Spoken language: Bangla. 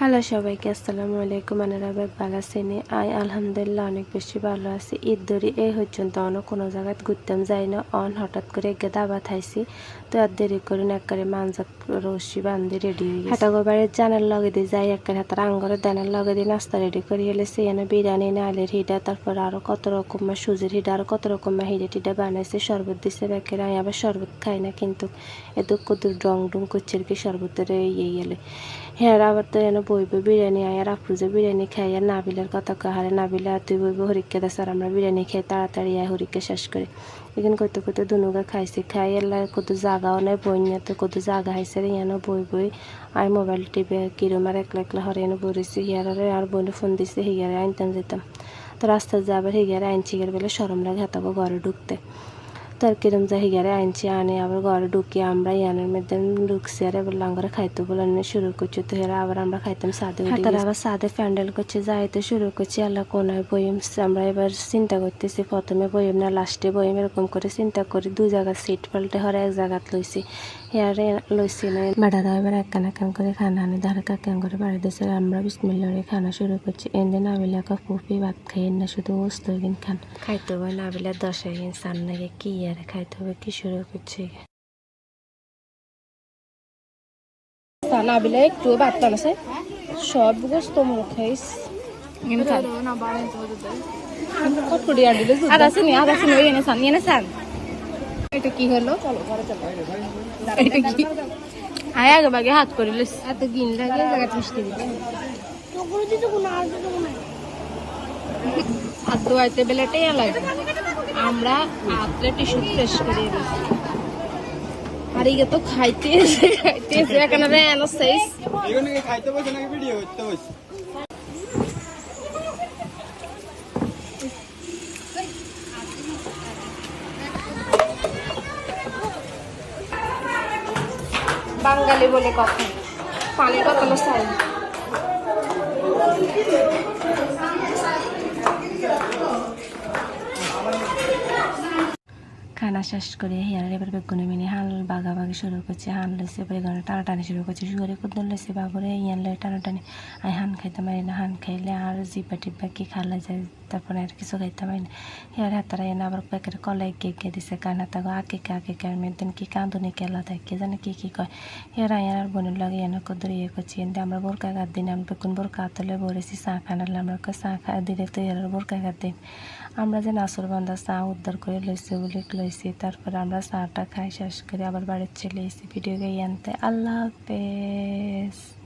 হ্যালো সবাইকে, আসসালামু আলাইকুম। আনারা ব্যাগ ভালো আছেন? আই আলহামদুলিল্লাহ, অনেক বেশি ভালো আছি। ঈদ ধরে এই পর্যন্ত অন্য কোনো জায়গায় ঘুরতাম যাই না। অন হঠাৎ করে এগে দাবা খাইছি তো আর দেরি করে একবারে মানজাত রশি বান্ধি রেডি হয়ে গেছে। হাতাগো বাড়ির জানার লগে দিয়ে যাই, একবারে হাতার আঙ্গরে দানার লগে দিয়ে নাস্তা রেডি করে এলেছে এনে বিরিয়ানি, নালের হিডা, তারপর আরও কত রকম সুজির হিডা, আরও কত রকম হিডা টিডা বানাইছে। শরবত দিছে ব্যাকের আমি আবার শরবত খাই না, কিন্তু এত কত ডং ডুং করছে আর কি শরবতের ইয়ে গেলে। হ্যাঁ আবার তো এনে বইব বিরিয়ানি আয়ার আফরুজে বিরিয়ানি খাই, আর নাবিলের কথা কাহারে নাবিলে আর তুই বইব হরিকে দাস আমরা বিরিয়ানি খাই, তাড়াতাড়ি আয় হরিকে শেষ করে। এখানে কত কত দুনুগা খাইছি, খাই এলা কত জাগাও নাই বইনা তো কত জাগা হাইছে রে, ইয়ানো বই বই। আই মোবাইল টিপে কিরম আর একলা একলা হরে এনে বইছি হিয়ারে আর বইনে ফোন দিছে, হিয়ারে আনতাম যেতাম। তো রাস্তা যাবার হিয়ারে আনছি গেলে বলে সরম লাগে, হাতাবো ঘরে ঢুকতে। তার কিরম যা হিগারে আনছি আনে আবার ঘরে ঢুকি আমরা ইয়ানের মধ্যে ঢুকছি আর এবার লাঙ্গরে খাইতে বলে শুরু করছি তো হেরা আবার আমরা খাইতাম সাদে হাতার আবার সাদে প্যান্ডেল করছে যাইতে শুরু করছি আল্লাহ কোনায় বইম আমরা এবার চিন্তা করতেছি প্রথমে বইম না লাস্টে বইম এরকম করে চিন্তা করি দু জায়গার সিট পাল্টে হরে এক জায়গাত লইছি। হেয়ারে লইছি না। বেড়ারা এবার একখান একখান করে খানা আনে ধারে কাকান করে বাড়ি দিয়েছে আমরা বিসমিল্লারে খানা শুরু করছি। এনে নাবিলা ফুপি ভাত খাই না শুধু ওস্ত কিন খান। খাইতে হবে নাবিলা দশ কিন সান নাকি কি আর খাইতে হবে কি শুরু করছি? নাবিলে একটু ভাত আছে। সব গোস্ত এটা কি হলো? চলো ঘরে চলো। এটা কি? আয় আগে বাগে হাত করে লিস এত গিন লাগে জায়গা মিষ্টি দিবে। হাত ধোয়াইতে বেলাটাই লাগবে আমরা হাতটা টিস্যু ফ্রেশ করে আর ইগে তো খাইতে এসে খাইতে এসে এখানে রেন সাইজ এখানে খাইতে বসে নাকি ভিডিও করতে বসে? বাঙালি বলে কথা। পানি কত চাই খানা শেষ করে হিয়ার এবার বেগুনে মিনি হাল বাগাবাগি শুরু করছে হান লইছে বেগুনে টানাটানি শুরু করছে। শুয়ারে কুদন লইছে, বাবরে ইয়ান লই টানাটানি। আই হান খাইতে পারি না, হান খাইলে আর জিপা টিপা কি খালা যায়, তারপরে আর কিছু খাইতে পারি না। হিয়ার হাতারা এনে আবার প্যাকেট কলাই কে কে দিছে, কানা তাগো আকে কে আকে কে মেদিন কি কাঁদুনি কেলা থাকে কে জানে কি কি কয়। হিয়ার আয়ার আর বোনের লাগে এনে কদর ইয়ে করছি এনে আমরা বোরকা গাদ দিন, আমরা বেগুন বোরকা তলে বলেছি চা খানালে আমরা চা খা দিলে তো এর বোরকা গাদ দিন। আমরা যে নাসর বান্ধা চা উদ্ধার করে লইছে বলে লইছি তারপরে আমরা চাটা খাই, শেষ করে আবার বাড়ির চলে এসেছি ভিডিও গাই আনতে। আল্লাহ হাফেজ।